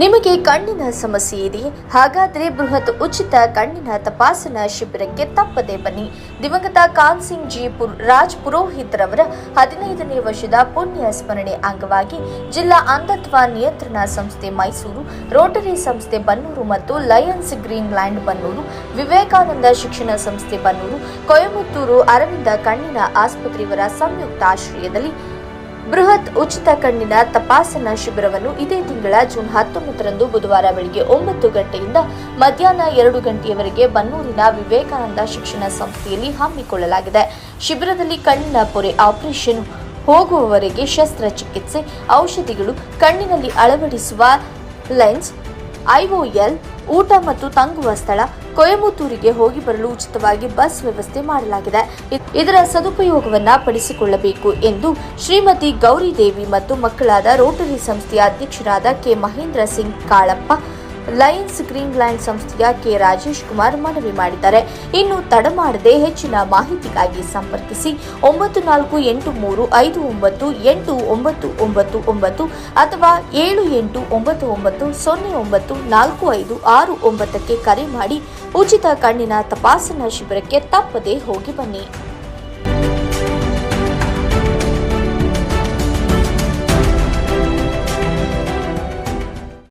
ನಿಮಗೆ ಕಣ್ಣಿನ ಸಮಸ್ಯೆ ಇದೆ, ಹಾಗಾದರೆ ಬೃಹತ್ ಉಚಿತ ಕಣ್ಣಿನ ತಪಾಸಣಾ ಶಿಬಿರಕ್ಕೆ ತಪ್ಪದೆ ಬನ್ನಿ. ದಿವಂಗತ ಕಾನ್ ಸಿಂಗ್ ಜಿ ರಾಜ್ ಪುರೋಹಿತ್ರವರ ಹದಿನೈದನೇ ವರ್ಷದ ಪುಣ್ಯ ಸ್ಮರಣೆ ಅಂಗವಾಗಿ ಜಿಲ್ಲಾ ಅಂಧತ್ವ ನಿಯಂತ್ರಣ ಸಂಸ್ಥೆ ಮೈಸೂರು, ರೋಟರಿ ಸಂಸ್ಥೆ ಬನ್ನೂರು ಮತ್ತು Lions green land Bannur, Vivekananda ಶಿಕ್ಷಣ ಸಂಸ್ಥೆ ಬನ್ನೂರು, ಕೊಯಮತ್ತೂರು ಅರವಿಂದ ಕಣ್ಣಿನ ಆಸ್ಪತ್ರೆಯವರ ಸಂಯುಕ್ತ ಆಶ್ರಯದಲ್ಲಿ ಬೃಹತ್ ಉಚಿತ ಕಣ್ಣಿನ ತಪಾಸಣಾ ಶಿಬಿರವನ್ನು ಇದೇ ತಿಂಗಳ ಜೂನ್ ಹತ್ತೊಂಬತ್ತರಂದು ಬುಧವಾರ ಬೆಳಗ್ಗೆ ಒಂಬತ್ತು ಗಂಟೆಯಿಂದ ಮಧ್ಯಾಹ್ನ ಎರಡು ಗಂಟೆಯವರೆಗೆ ಬನ್ನೂರಿನ ವಿವೇಕಾನಂದ ಶಿಕ್ಷಣ ಸಂಸ್ಥೆಯಲ್ಲಿ ಹಮ್ಮಿಕೊಳ್ಳಲಾಗಿದೆ. ಶಿಬಿರದಲ್ಲಿ ಕಣ್ಣಿನ ಪೊರೆ, ಆಪರೇಷನ್ ಹೋಗುವವರೆಗೆ ಶಸ್ತ್ರಚಿಕಿತ್ಸೆ, ಔಷಧಿಗಳು, ಕಣ್ಣಿನಲ್ಲಿ ಅಳವಡಿಸುವ ಲೆನ್ಸ್ ಐಒಎಲ್, ಊಟ ಮತ್ತು ತಂಗುವ ಸ್ಥಳ ಕೊಯಮತ್ತೂರಿಗೆ ಹೋಗಿ ಬರಲು ಉಚಿತವಾಗಿ ಬಸ್ ವ್ಯವಸ್ಥೆ ಮಾಡಲಾಗಿದೆ. ಇದರ ಸದುಪಯೋಗವನ್ನ ಪಡಿಸಿಕೊಳ್ಳಬೇಕು ಎಂದು ಶ್ರೀಮತಿ ಗೌರಿದೇವಿ ಮತ್ತು ಮಕ್ಕಳಾದ ರೋಟರಿ ಸಂಸ್ಥೆಯ ಅಧ್ಯಕ್ಷರಾದ K Mahendra Singh Kalappa Lions green line ಸಂಸ್ಥೆಯ ಕೆ ರಾಜೇಶ್ ಕುಮಾರ್ ಮನವಿ ಮಾಡಿದ್ದಾರೆ. ಇನ್ನು ತಡಮಾಡದೆ ಹೆಚ್ಚಿನ ಮಾಹಿತಿಗಾಗಿ ಸಂಪರ್ಕಿಸಿ. ಒಂಬತ್ತು ನಾಲ್ಕು ಎಂಟು ಮೂರು ಐದು ಒಂಬತ್ತು ಎಂಟು ಒಂಬತ್ತು ಒಂಬತ್ತು ಒಂಬತ್ತು ಅಥವಾ ಏಳು ಎಂಟು ಒಂಬತ್ತು ಒಂಬತ್ತು ಸೊನ್ನೆ ಒಂಬತ್ತು ನಾಲ್ಕು ಐದು ಆರು ಒಂಬತ್ತಕ್ಕೆ ಕರೆ ಮಾಡಿ. ಉಚಿತ ಕಣ್ಣಿನ ತಪಾಸಣಾ ಶಿಬಿರಕ್ಕೆ ತಪ್ಪದೇ ಹೋಗಿ ಬನ್ನಿ.